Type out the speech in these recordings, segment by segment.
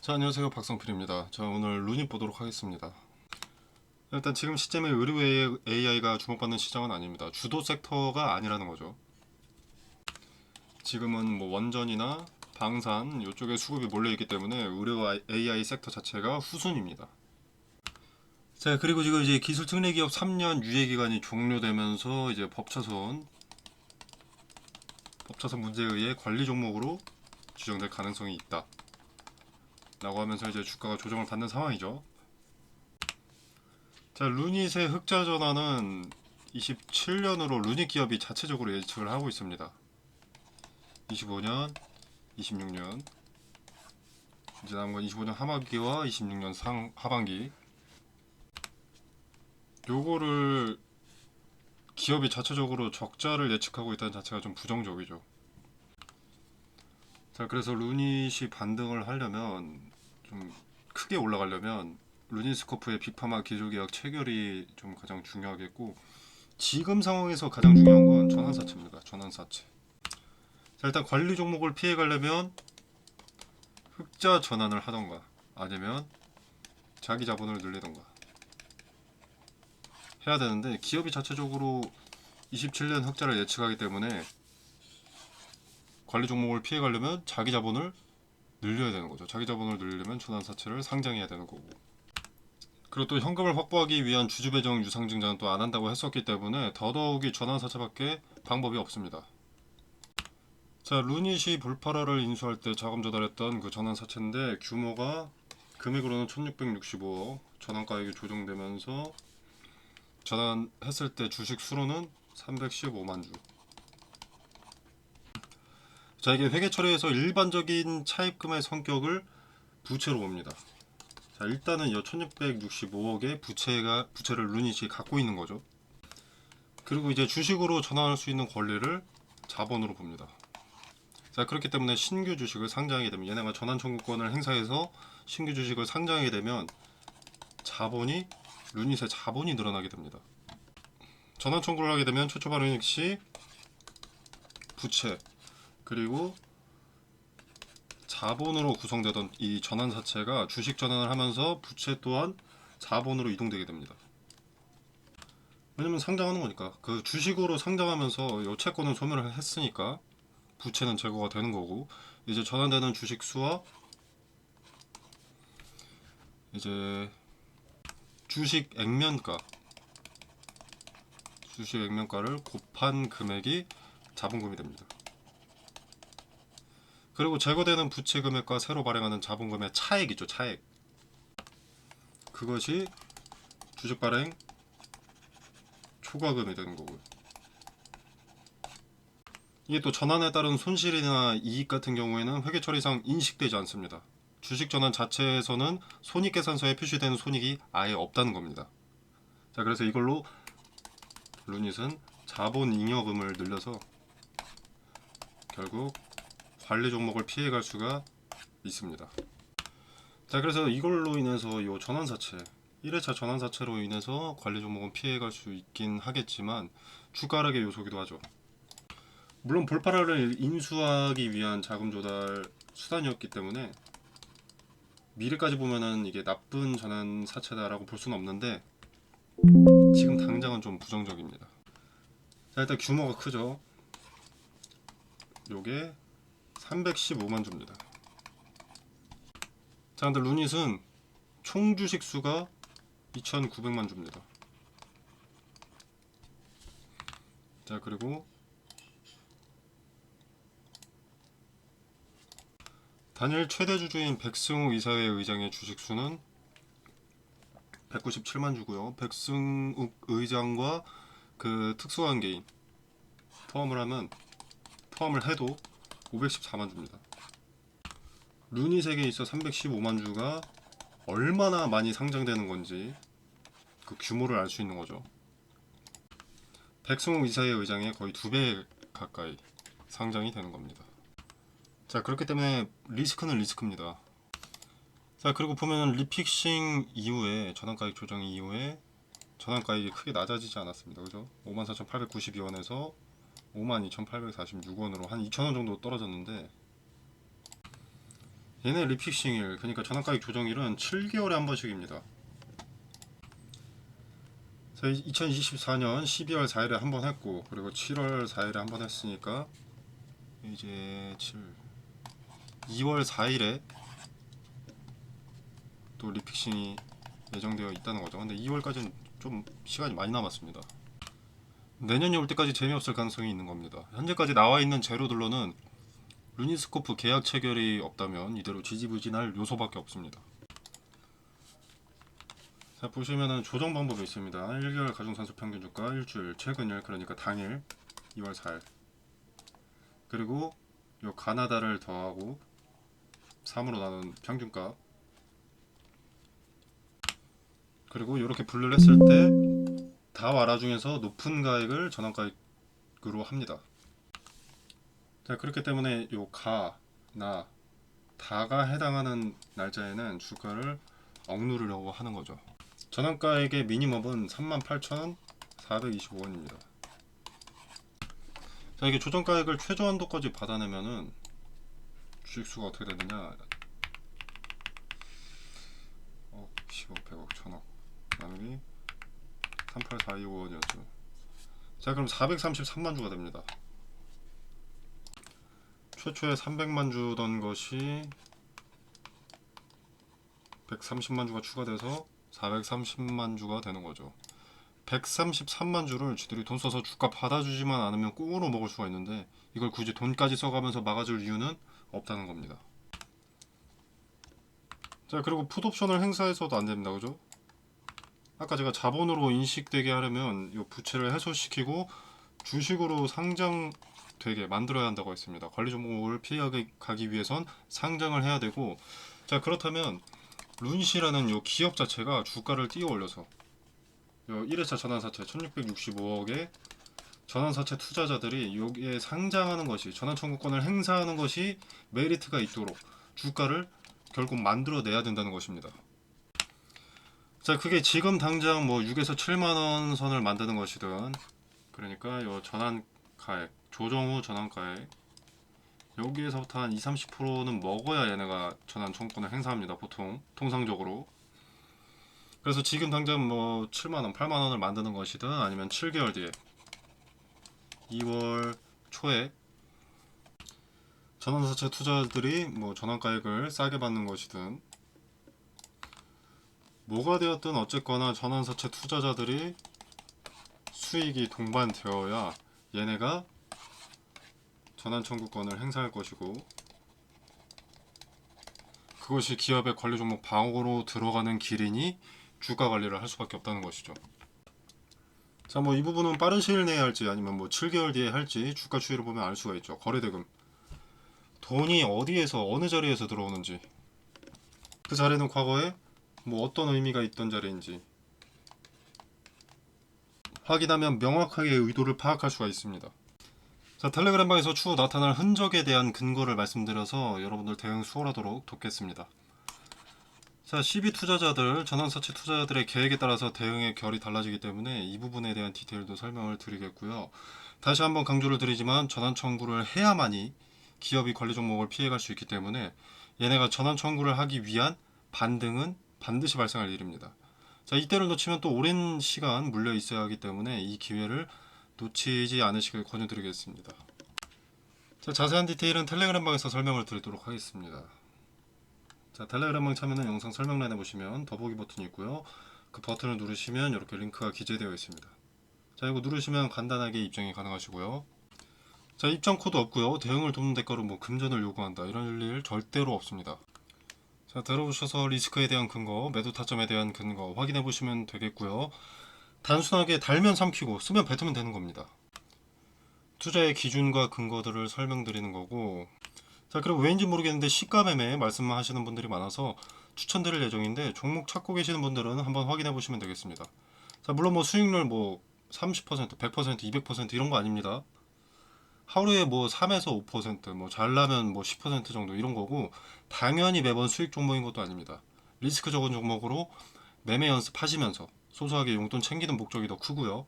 자 안녕하세요 박성필입니다. 자 오늘 루닛 보도록 하겠습니다. 일단 지금 시점에 의료 AI가 주목받는 시장은 아닙니다. 주도 섹터가 아니라는 거죠. 지금은 뭐 원전이나 방산 이쪽에 수급이 몰려 있기 때문에 의료 AI 섹터 자체가 후순입니다. 자 그리고 지금 이제 기술 특례 기업 3년 유예 기간이 종료되면서 이제 법차손 법차손 문제에 의해 관리 종목으로 지정될 가능성이 있다. 라고 하면서 이제 주가가 조정을 받는 상황이죠. 자, 루닛의 흑자 전환은 27년으로 루닛 기업이 자체적으로 예측을 하고 있습니다. 25년, 26년. 이제 남은 건 25년 하반기와 26년 상 하반기. 요거를 기업이 자체적으로 적자를 예측하고 있다는 자체가 좀 부정적이죠. 자, 그래서 루닛이 반등을 하려면 좀 크게 올라가려면 루닛스코프의 비파마 기술계약 체결이 좀 가장 중요하겠고 지금 상황에서 가장 중요한 건 전환사채입니다. 전환사채. 자, 일단 관리 종목을 피해 가려면 흑자 전환을 하던가 아니면 자기 자본을 늘리던가 해야 되는데 기업이 자체적으로 27년 흑자를 예측하기 때문에 관리 종목을 피해 가려면 자기 자본을 늘려야 되는 거죠. 자기 자본을 늘리려면 전환사채를 상장해야 되는 거고. 그리고 또 현금을 확보하기 위한 주주 배정 유상 증자는 또 안 한다고 했었기 때문에 더더욱이 전환사채밖에 방법이 없습니다. 자, 루닛이 볼파라를 인수할 때 자금 조달했던 그 전환사채인데 규모가 금액으로는 1665억, 전환가액이 조정되면서 전환했을 때 주식 수로는 315만 주. 자 이게 회계 처리에서 일반적인 차입금의 성격을 부채로 봅니다. 자 일단은 이 1665억의 부채가 부채를 루닛이 갖고 있는 거죠. 그리고 이제 주식으로 전환할 수 있는 권리를 자본으로 봅니다. 자 그렇기 때문에 신규 주식을 상장하게 되면 얘네가 전환 청구권을 행사해서 신규 주식을 상장하게 되면 자본이 루닛의 자본이 늘어나게 됩니다. 전환 청구를 하게 되면 최초 발행 시 부채 그리고 자본으로 구성되던 이 전환사채가 주식 전환을 하면서 부채 또한 자본으로 이동되게 됩니다. 왜냐면 상장하는 거니까 그 주식으로 상장하면서 요 채권은 소멸을 했으니까 부채는 제거가 되는 거고 이제 전환되는 주식 수와 이제 주식 액면가 주식 액면가를 곱한 금액이 자본금이 됩니다. 그리고 제거되는 부채 금액과 새로 발행하는 자본금의 차액 있죠, 차액. 그것이 주식 발행 초과금이 되는 거고요. 이게 또 전환에 따른 손실이나 이익 같은 경우에는 회계 처리상 인식되지 않습니다. 주식 전환 자체에서는 손익계산서에 표시되는 손익이 아예 없다는 겁니다. 자, 그래서 이걸로 루닛은 자본 잉여금을 늘려서 결국 관리 종목을 피해갈 수가 있습니다. 자, 그래서 이걸로 인해서 이 전환사채 1회차 전환사채로 인해서 관리 종목은 피해갈 수 있긴 하겠지만 주가락의 요소기도 하죠. 물론 볼파라를 인수하기 위한 자금 조달 수단이었기 때문에 미래까지 보면은 이게 나쁜 전환 사채다라고 볼 수는 없는데 지금 당장은 좀 부정적입니다. 자 일단 규모가 크죠. 요게 315만 주입니다. 자 근데 루닛은 총 주식 수가 2,900만 주입니다. 자 그리고 단일 최대 주주인 백승우 이사회 의장의 주식 수는 197만 주고요. 백승욱 의장과 그 특수관계인 포함을 하면 포함을 해도 514만 주입니다. 루닛에게 있어 315만 주가 얼마나 많이 상장되는 건지 그 규모를 알 수 있는 거죠. 백승욱 이사회 의장의 거의 두 배 가까이 상장이 되는 겁니다. 자 그렇기 때문에 리스크는 리스크입니다. 자 그리고 보면 리픽싱 이후에 전환가액 조정 이후에 전환가액이 크게 낮아지지 않았습니다. 그죠? 54,892원에서 52,846원으로 한 2,000원 정도 떨어졌는데 얘네 리픽싱일 그러니까 전환가액 조정일은 7개월에 한 번씩입니다. 자, 2024년 12월 4일에 한 번 했고 그리고 7월 4일에 한 번 했으니까 이제 7 2월 4일에 또 리픽싱이 예정되어 있다는 거죠. 근데 2월까지는 좀 시간이 많이 남았습니다. 내년이 올 때까지 재미없을 가능성이 있는 겁니다. 현재까지 나와 있는 재료들로는 루니스코프 계약 체결이 없다면 이대로 지지부진할 요소밖에 없습니다. 자 보시면은 조정 방법이 있습니다. 1개월 가중산소 평균 주가 일주일 최근일 그러니까 당일 2월 4일 그리고 요 가나다를 더하고 3으로 나눈 평균가 그리고 이렇게 분류를 했을 때 다 와라 중에서 높은 가액을 전환가액으로 합니다. 자 그렇기 때문에 요 가, 나, 다가 해당하는 날짜에는 주가를 억누르려고 하는 거죠. 전환가액의 미니멈은 38,425원입니다. 자 이게 조정가액을 최저한도까지 받아내면은 주식수가 어떻게 되느냐? 억, 10억, 100억, 1000억 나누기 38425원이었죠. 자 그럼 433만 주가 됩니다. 최초에 300만 주던 것이 130만 주가 추가돼서 430만 주가 되는 거죠. 133만 주를 쥐들이 돈 써서 주가 받아주지만 않으면 꽁으로 먹을 수가 있는데 이걸 굳이 돈까지 써가면서 막아줄 이유는 없다는 겁니다. 자 그리고 풋옵션을 행사해서도 안 됩니다. 그죠? 아까 제가 자본으로 인식되게 하려면 이 부채를 해소시키고 주식으로 상장되게 만들어야 한다고 했습니다. 관리 종목을 피하기 위해선 상장을 해야 되고 자 그렇다면 룬시라는 요 기업 자체가 주가를 띄어 올려서 요 1회차 전환사채 1665억의 전환사채 투자자들이 여기에 상장하는 것이 전환청구권을 행사하는 것이 메리트가 있도록 주가를 결국 만들어내야 된다는 것입니다. 자 그게 지금 당장 뭐 6에서 7만 원 선을 만드는 것이든 그러니까 요 전환 가액 조정 후 전환 가액 여기에서부터 한 2, 30%는 먹어야 얘네가 전환 청구권을 행사합니다. 보통 통상적으로. 그래서 지금 당장 뭐 7만 원, 8만 원을 만드는 것이든 아니면 7개월 뒤에 2월 초에 전환사채 투자들이 뭐 전환가액을 싸게 받는 것이든 뭐가 되었든 어쨌거나 전환사채 투자자들이 수익이 동반되어야 얘네가 전환 청구권을 행사할 것이고 그것이 기업의 관리 종목 방어로 들어가는 길이니 주가 관리를 할 수밖에 없다는 것이죠. 자, 뭐 이 부분은 빠른 시일 내에 할지 아니면 뭐 7개월 뒤에 할지 주가 추이를 보면 알 수가 있죠. 거래대금 돈이 어디에서 어느 자리에서 들어오는지 그 자리는 과거에 뭐 어떤 의미가 있던 자리인지 확인하면 명확하게 의도를 파악할 수가 있습니다. 자 텔레그램방에서 추후 나타날 흔적에 대한 근거를 말씀드려서 여러분들 대응 수월하도록 돕겠습니다. 자 CB 투자자들 전환사채 투자자들의 계획에 따라서 대응의 결이 달라지기 때문에 이 부분에 대한 디테일도 설명을 드리겠고요. 다시 한번 강조를 드리지만 전환 청구를 해야만이 기업이 관리 종목을 피해갈 수 있기 때문에 얘네가 전환 청구를 하기 위한 반등은 반드시 발생할 일입니다. 자 이때를 놓치면 또 오랜 시간 물려 있어야 하기 때문에 이 기회를 놓치지 않으시길 권유드리겠습니다. 자, 자세한 디테일은 텔레그램 방에서 설명을 드리도록 하겠습니다. 자, 텔레그램 방 참여는 영상 설명란에 보시면 더보기 버튼이 있고요. 그 버튼을 누르시면 이렇게 링크가 기재되어 있습니다. 자, 이거 누르시면 간단하게 입장이 가능하시고요. 자, 입장 코드 없고요. 대응을 돕는 대가로 뭐 금전을 요구한다 이런 일 절대로 없습니다. 자, 들어오셔서 리스크에 대한 근거, 매도 타점에 대한 근거 확인해 보시면 되겠고요. 단순하게 달면 삼키고 쓰면 뱉으면 되는 겁니다. 투자의 기준과 근거들을 설명드리는 거고 자 그리고 왜인지 모르겠는데 시가 매매 말씀하시는 분들이 많아서 추천드릴 예정인데 종목 찾고 계시는 분들은 한번 확인해 보시면 되겠습니다. 자 물론 뭐 수익률 뭐 30%, 100%, 200% 이런 거 아닙니다. 하루에 뭐 3에서 5%뭐 잘나면 뭐 10% 정도 이런 거고 당연히 매번 수익 종목인 것도 아닙니다. 리스크 적은 종목으로 매매 연습하시면서 소소하게 용돈 챙기는 목적이 더 크고요.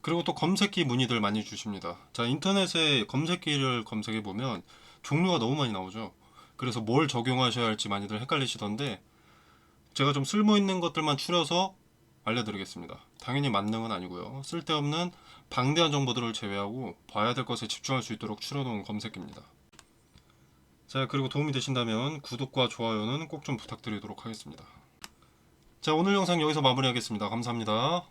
그리고 또 검색기 문의들 많이 주십니다. 자 인터넷에 검색기를 검색해 보면 종류가 너무 많이 나오죠. 그래서 뭘 적용하셔야 할지 많이들 헷갈리시던데 제가 좀 쓸모 있는 것들만 추려서 알려드리겠습니다. 당연히 만능은 아니고요. 쓸데없는 방대한 정보들을 제외하고 봐야 될 것에 집중할 수 있도록 추려놓은 검색기입니다. 자 그리고 도움이 되신다면 구독과 좋아요는 꼭 좀 부탁드리도록 하겠습니다. 자 오늘 영상 여기서 마무리하겠습니다. 감사합니다.